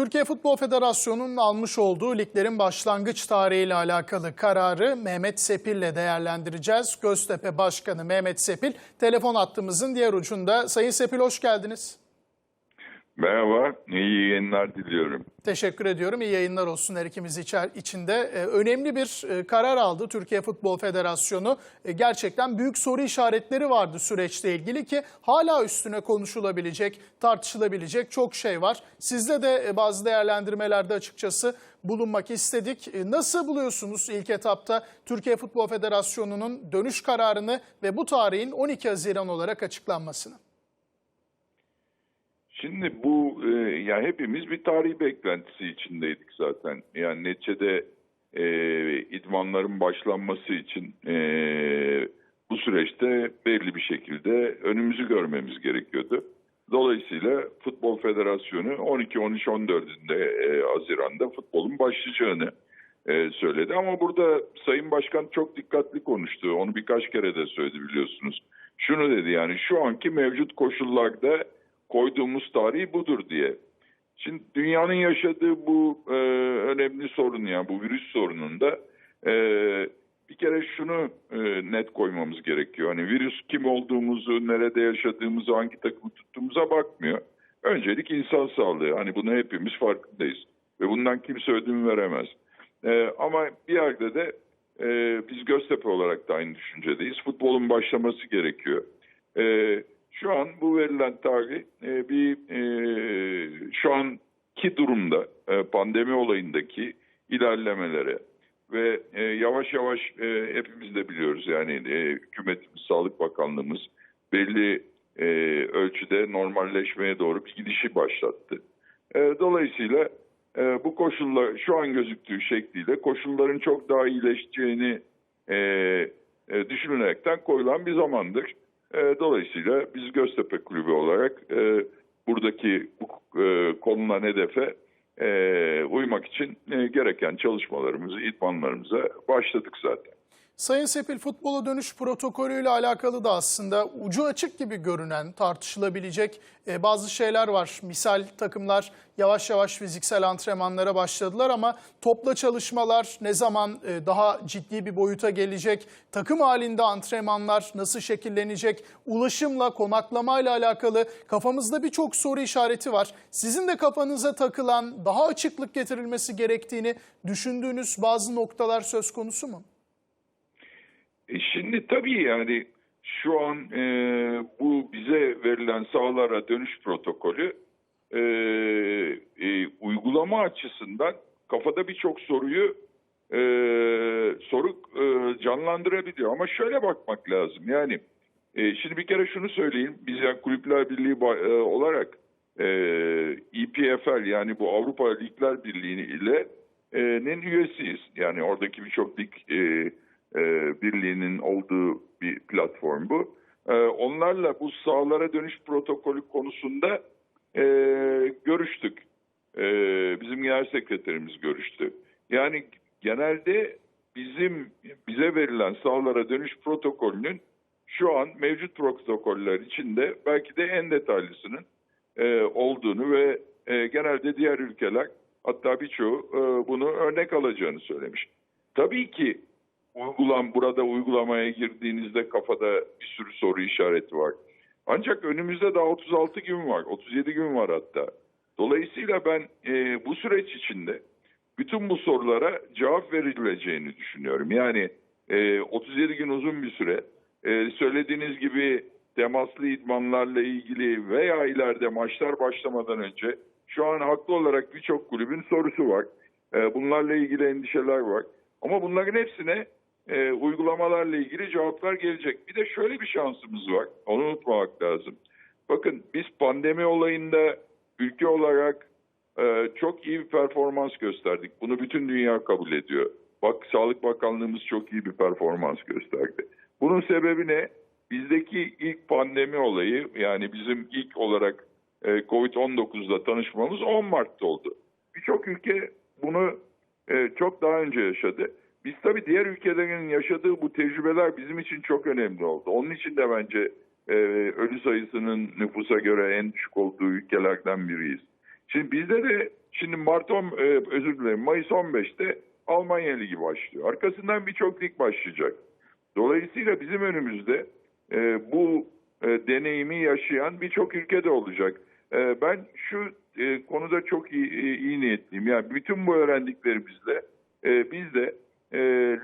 Türkiye Futbol Federasyonu'nun almış olduğu liglerin başlangıç tarihiyle alakalı kararı Mehmet Sepil'le değerlendireceğiz. Göztepe Başkanı Mehmet Sepil telefon hattımızın diğer ucunda. Sayın Sepil hoş geldiniz. Merhaba, iyi yayınlar diliyorum. Teşekkür ediyorum. İyi yayınlar olsun her ikimiz içinde. Ee, önemli bir e, karar aldı Türkiye Futbol Federasyonu. E, gerçekten büyük soru işaretleri vardı süreçle ilgili ki hala üstüne konuşulabilecek, tartışılabilecek çok şey var. Sizde de e, bazı değerlendirmelerde açıkçası bulunmak istedik. E, nasıl buluyorsunuz ilk etapta Türkiye Futbol Federasyonu'nun dönüş kararını ve bu tarihin 12 Haziran olarak açıklanmasını? Şimdi bu e, yani hepimiz bir tarihi beklentisi içindeydik zaten. Yani neticede e, idmanların başlanması için e, bu süreçte belli bir şekilde önümüzü görmemiz gerekiyordu. Dolayısıyla Futbol Federasyonu 12, 13, 14'ünde e, Haziran'da futbolun başlayacağını e, söyledi. Ama burada Sayın Başkan çok dikkatli konuştu. Onu birkaç kere de söyledi biliyorsunuz. Şunu dedi yani şu anki mevcut koşullarda koyduğumuz tarihi budur diye. Şimdi dünyanın yaşadığı bu e, önemli sorun yani bu virüs sorununda e, bir kere şunu e, net koymamız gerekiyor. Hani virüs kim olduğumuzu, nerede yaşadığımızı, hangi takımı tuttuğumuza bakmıyor. Öncelik insan sağlığı. Hani bunu hepimiz farkındayız. Ve bundan kimse ödün veremez. E, ama bir yerde de e, biz Göztepe olarak da aynı düşüncedeyiz. Futbolun başlaması gerekiyor. E, şu an bu verilen tarih e, bir e, şu anki durumda e, pandemi olayındaki ilerlemelere ve e, yavaş yavaş e, hepimiz de biliyoruz yani e, hükümetimiz, Sağlık Bakanlığımız belli e, ölçüde normalleşmeye doğru bir gidişi başlattı. E, dolayısıyla e, bu koşullar şu an gözüktüğü şekliyle koşulların çok daha iyileşeceğini e, e, düşünülerekten koyulan bir zamandır. E, dolayısıyla biz Göztepe Kulübü olarak e, buradaki bu e, konulan hedefe e, uymak için e, gereken çalışmalarımızı, idmanlarımıza başladık zaten. Sayın Sepil futbola dönüş protokolüyle alakalı da aslında ucu açık gibi görünen tartışılabilecek e, bazı şeyler var. Misal takımlar yavaş yavaş fiziksel antrenmanlara başladılar ama topla çalışmalar ne zaman e, daha ciddi bir boyuta gelecek? Takım halinde antrenmanlar nasıl şekillenecek? Ulaşımla, konaklamayla alakalı kafamızda birçok soru işareti var. Sizin de kafanıza takılan daha açıklık getirilmesi gerektiğini düşündüğünüz bazı noktalar söz konusu mu? E şimdi tabii yani şu an e, bu bize verilen sahalara dönüş protokolü e, e, uygulama açısından kafada birçok soruyu e, soru e, canlandırabiliyor. Ama şöyle bakmak lazım yani e, şimdi bir kere şunu söyleyeyim biz yani Kulüpler Birliği e, olarak e, EPFL yani bu Avrupa Ligler Birliği ile e, nin üyesiyiz. Yani oradaki birçok lig e, e, birliğinin olduğu bir platform bu. E, onlarla bu sahalara dönüş protokolü konusunda e, görüştük. E, bizim genel sekreterimiz görüştü. Yani genelde bizim bize verilen sahalara dönüş protokolünün şu an mevcut protokoller içinde belki de en detaylısının e, olduğunu ve e, genelde diğer ülkeler hatta birçoğu e, bunu örnek alacağını söylemiş. Tabii ki uygulam burada uygulamaya girdiğinizde kafada bir sürü soru işareti var. Ancak önümüzde daha 36 gün var, 37 gün var hatta. Dolayısıyla ben e, bu süreç içinde bütün bu sorulara cevap verileceğini düşünüyorum. Yani e, 37 gün uzun bir süre. E, söylediğiniz gibi temaslı idmanlarla ilgili veya ileride maçlar başlamadan önce şu an haklı olarak birçok kulübün sorusu var. E, bunlarla ilgili endişeler var. Ama bunların hepsine e, uygulamalarla ilgili cevaplar gelecek. Bir de şöyle bir şansımız var. Onu unutmamak lazım. Bakın biz pandemi olayında ülke olarak e, çok iyi bir performans gösterdik. Bunu bütün dünya kabul ediyor. Bak Sağlık Bakanlığımız çok iyi bir performans gösterdi. Bunun sebebi ne? Bizdeki ilk pandemi olayı yani bizim ilk olarak e, Covid-19'da tanışmamız 10 Mart'ta oldu. Birçok ülke bunu e, çok daha önce yaşadı. Biz tabii diğer ülkelerin yaşadığı bu tecrübeler bizim için çok önemli oldu. Onun için de bence e, ölü sayısının nüfusa göre en düşük olduğu ülkelerden biriyiz. Şimdi bizde de şimdi Mart 10, e, özür dilerim Mayıs 15'te Almanya Ligi başlıyor. Arkasından birçok lig başlayacak. Dolayısıyla bizim önümüzde e, bu e, deneyimi yaşayan birçok ülkede olacak. E, ben şu e, konuda çok iyi, e, iyi niyetliyim. Yani bütün bu öğrendiklerimizle e, biz de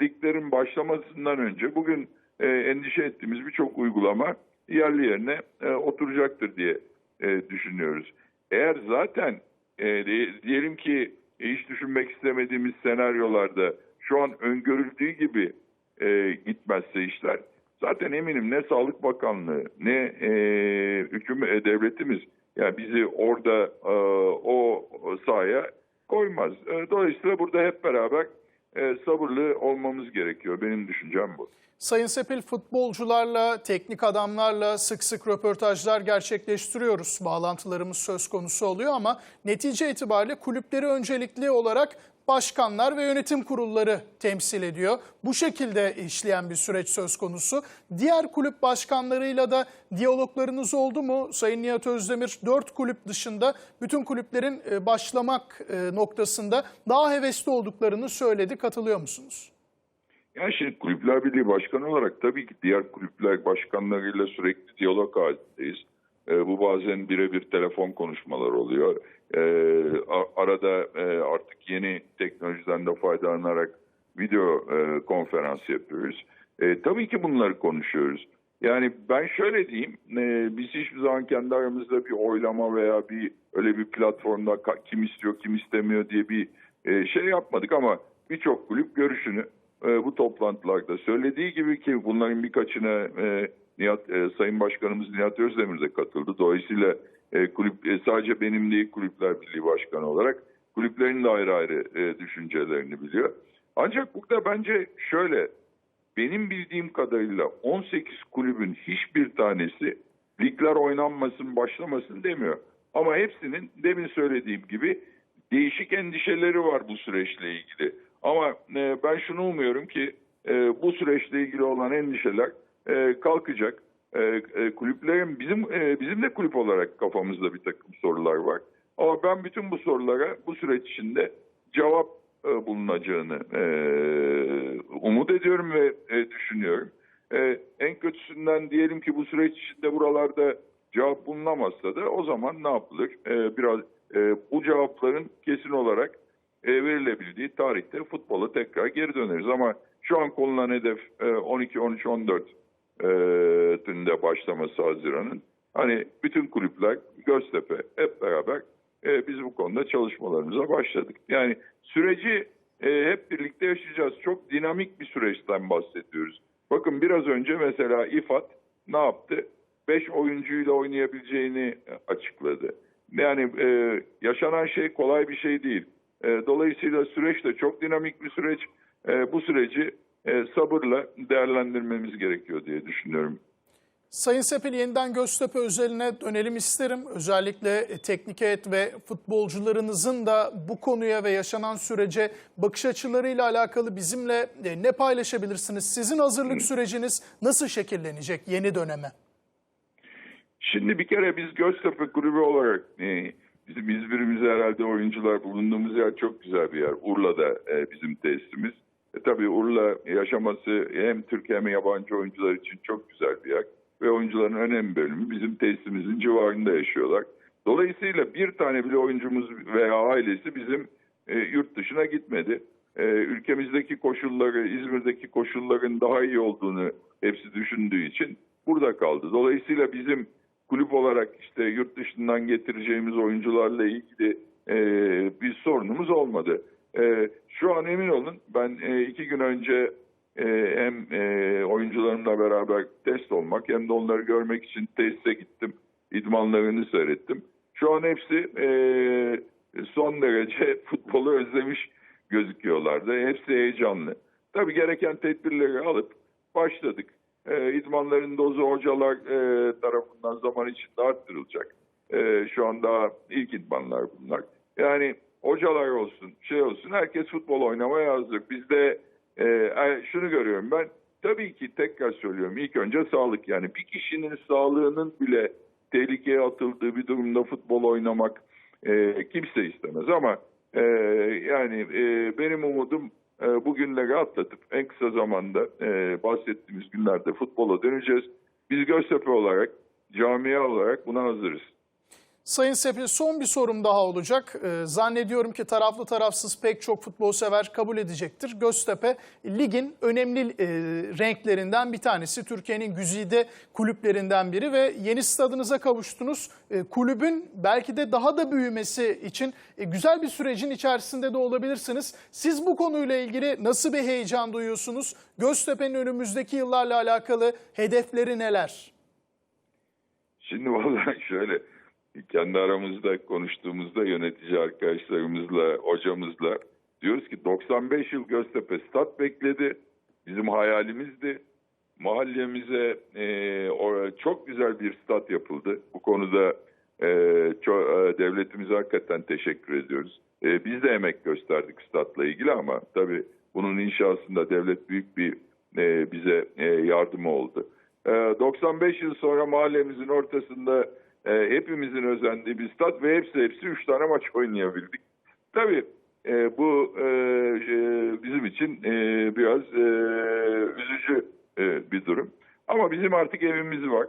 liglerin başlamasından önce bugün e, endişe ettiğimiz birçok uygulama yerli yerine e, oturacaktır diye e, düşünüyoruz. Eğer zaten e, diyelim ki hiç düşünmek istemediğimiz senaryolarda şu an öngörüldüğü gibi e, gitmezse işler zaten eminim ne Sağlık Bakanlığı ne e, hükümet e, devletimiz yani bizi orada e, o sahaya koymaz. E, dolayısıyla burada hep beraber e, sabırlı olmamız gerekiyor. Benim düşüncem bu. Sayın Sepil futbolcularla, teknik adamlarla sık sık röportajlar gerçekleştiriyoruz. Bağlantılarımız söz konusu oluyor ama netice itibariyle kulüpleri öncelikli olarak başkanlar ve yönetim kurulları temsil ediyor. Bu şekilde işleyen bir süreç söz konusu. Diğer kulüp başkanlarıyla da diyaloglarınız oldu mu? Sayın Nihat Özdemir dört kulüp dışında bütün kulüplerin e, başlamak e, noktasında daha hevesli olduklarını söyledi. Katılıyor musunuz? Yani şimdi Kulüpler Birliği Başkanı olarak tabii ki diğer kulüpler başkanlarıyla sürekli diyalog halindeyiz. Ee, bu bazen birebir telefon konuşmalar oluyor. A- arada e, artık yeni teknolojiden de faydalanarak video e, konferans yapıyoruz. E, tabii ki bunları konuşuyoruz. Yani ben şöyle diyeyim, e, biz hiçbir zaman kendi aramızda bir oylama veya bir öyle bir platformda kim istiyor kim istemiyor diye bir e, şey yapmadık ama birçok kulüp görüşünü e, bu toplantılarda söylediği gibi ki bunların birkaçına e, Nihat, e, Sayın Başkanımız Nihat Özdemir de katıldı. Dolayısıyla e, kulüp e, sadece benim değil Kulüpler Birliği Başkanı olarak kulüplerin de ayrı ayrı e, düşüncelerini biliyor. Ancak burada bence şöyle benim bildiğim kadarıyla 18 kulübün hiçbir tanesi ligler oynanmasın başlamasın demiyor. Ama hepsinin demin söylediğim gibi değişik endişeleri var bu süreçle ilgili. Ama e, ben şunu umuyorum ki e, bu süreçle ilgili olan endişeler e, kalkacak. E, e, kulüplerin bizim e, bizim de kulüp olarak kafamızda bir takım sorular var. Ama ben bütün bu sorulara bu süreç içinde cevap e, bulunacağını e, umut ediyorum ve e, düşünüyorum. E, en kötüsünden diyelim ki bu süreç içinde buralarda cevap bulunamazsa da o zaman ne yapılır? E, biraz e, bu cevapların kesin olarak e, verilebildiği tarihte futbola tekrar geri döneriz. Ama şu an konulan hedef e, 12, 13, 14 e, tünde başlaması Haziran'ın. Hani bütün kulüpler Göztepe hep beraber e, biz bu konuda çalışmalarımıza başladık. Yani süreci e, hep birlikte yaşayacağız. Çok dinamik bir süreçten bahsediyoruz. Bakın biraz önce mesela İFAD ne yaptı? 5 oyuncuyla oynayabileceğini açıkladı. Yani e, yaşanan şey kolay bir şey değil. E, dolayısıyla süreç de çok dinamik bir süreç. E, bu süreci e, sabırla değerlendirmemiz gerekiyor diye düşünüyorum. Sayın Sepil yeniden Göztepe özeline dönelim isterim. Özellikle e, teknik heyet ve futbolcularınızın da bu konuya ve yaşanan sürece bakış açılarıyla alakalı bizimle e, ne paylaşabilirsiniz? Sizin hazırlık süreciniz nasıl şekillenecek yeni döneme? Şimdi bir kere biz Göztepe kulübü olarak e, bizim İzmir'imize herhalde oyuncular bulunduğumuz yer çok güzel bir yer. Urla'da e, bizim tesisimiz. E, tabii Urla yaşaması hem Türk hem yabancı oyuncular için çok güzel bir yer. Ve oyuncuların önemli bölümü bizim tesisimizin civarında yaşıyorlar. Dolayısıyla bir tane bile oyuncumuz veya ailesi bizim e, yurt dışına gitmedi. E, ülkemizdeki koşulları, İzmir'deki koşulların daha iyi olduğunu hepsi düşündüğü için burada kaldı. Dolayısıyla bizim kulüp olarak işte yurt dışından getireceğimiz oyuncularla ilgili e, bir sorunumuz olmadı. E, şu an emin olun ben e, iki gün önce e, hem e, oyuncularımla beraber test olmak hem de onları görmek için tesise gittim. İdmanlarını seyrettim. Şu an hepsi e, son derece futbolu özlemiş gözüküyorlardı. Hepsi heyecanlı. Tabii gereken tedbirleri alıp başladık. E, idmanların dozu hocalar e, tarafından zaman içinde arttırılacak. E, şu an daha ilk idmanlar bunlar. Yani hocalar olsun, şey olsun herkes futbol oynamaya hazır. Bizde e, e, şunu görüyorum ben. Tabii ki tekrar söylüyorum ilk önce sağlık. Yani bir kişinin sağlığının bile tehlikeye atıldığı bir durumda futbol oynamak e, kimse istemez ama e, yani e, benim umudum e, bu günleri atlatıp en kısa zamanda e, bahsettiğimiz günlerde futbola döneceğiz. Biz Göztepe olarak, camia olarak buna hazırız. Sayın Sepil son bir sorum daha olacak. Ee, zannediyorum ki taraflı tarafsız pek çok futbol sever kabul edecektir. Göztepe ligin önemli e, renklerinden bir tanesi. Türkiye'nin güzide kulüplerinden biri ve yeni stadınıza kavuştunuz. E, kulübün belki de daha da büyümesi için e, güzel bir sürecin içerisinde de olabilirsiniz. Siz bu konuyla ilgili nasıl bir heyecan duyuyorsunuz? Göztepe'nin önümüzdeki yıllarla alakalı hedefleri neler? Şimdi vallahi şöyle kendi aramızda konuştuğumuzda yönetici arkadaşlarımızla, hocamızla diyoruz ki 95 yıl Göztepe stat bekledi. Bizim hayalimizdi. Mahallemize e, çok güzel bir stat yapıldı. Bu konuda e, ço- e, devletimize hakikaten teşekkür ediyoruz. E, biz de emek gösterdik statla ilgili ama tabii bunun inşasında devlet büyük bir e, bize e, yardımı oldu. E, 95 yıl sonra mahallemizin ortasında e, hepimizin özendiği bir stat ve hepsi hepsi 3 tane maç oynayabildik. Tabii e, bu e, e, bizim için e, biraz e, üzücü e, bir durum. Ama bizim artık evimiz var.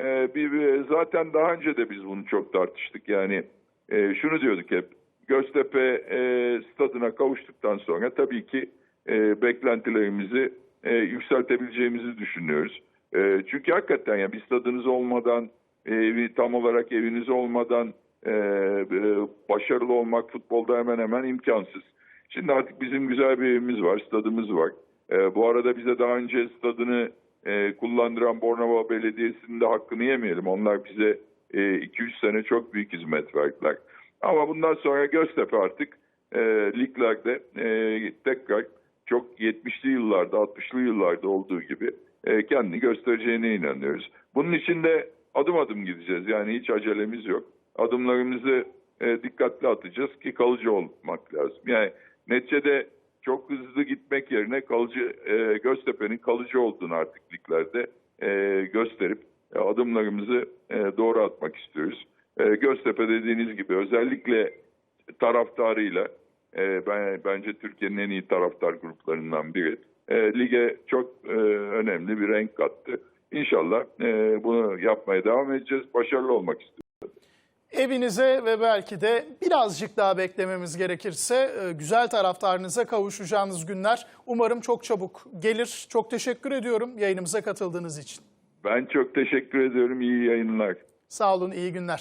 E, bir, zaten daha önce de biz bunu çok tartıştık. Yani e, şunu diyorduk hep. Göztepe e, stadına kavuştuktan sonra tabii ki e, beklentilerimizi e, yükseltebileceğimizi düşünüyoruz. E, çünkü hakikaten ya bir stadınız olmadan, e, bir tam olarak eviniz olmadan e, e, başarılı olmak futbolda hemen hemen imkansız. Şimdi artık bizim güzel bir evimiz var, stadımız var. E, bu arada bize daha önce stadını e, kullandıran Bornova Belediyesi'nin de hakkını yemeyelim. Onlar bize e, 2-3 sene çok büyük hizmet verdiler. Ama bundan sonra Göztepe artık e, liglerde e, tekrar çok 70'li yıllarda, 60'lı yıllarda olduğu gibi e, kendini göstereceğine inanıyoruz. Bunun için de adım adım gideceğiz. Yani hiç acelemiz yok. Adımlarımızı e, dikkatli atacağız ki kalıcı olmak lazım. Yani neticede çok hızlı gitmek yerine kalıcı e, Göztepe'nin kalıcı olduğunu artık liglerde e, gösterip e, adımlarımızı e, doğru atmak istiyoruz. E, Göztepe dediğiniz gibi özellikle taraftarıyla e, ben bence Türkiye'nin en iyi taraftar gruplarından biri. E, lige çok e, önemli bir renk kattı. İnşallah e, bunu yapmaya devam edeceğiz. Başarılı olmak istiyoruz. Evinize ve belki de birazcık daha beklememiz gerekirse e, güzel taraftarınıza kavuşacağınız günler umarım çok çabuk gelir. Çok teşekkür ediyorum yayınımıza katıldığınız için. Ben çok teşekkür ediyorum. İyi yayınlar. Sağ olun, iyi günler.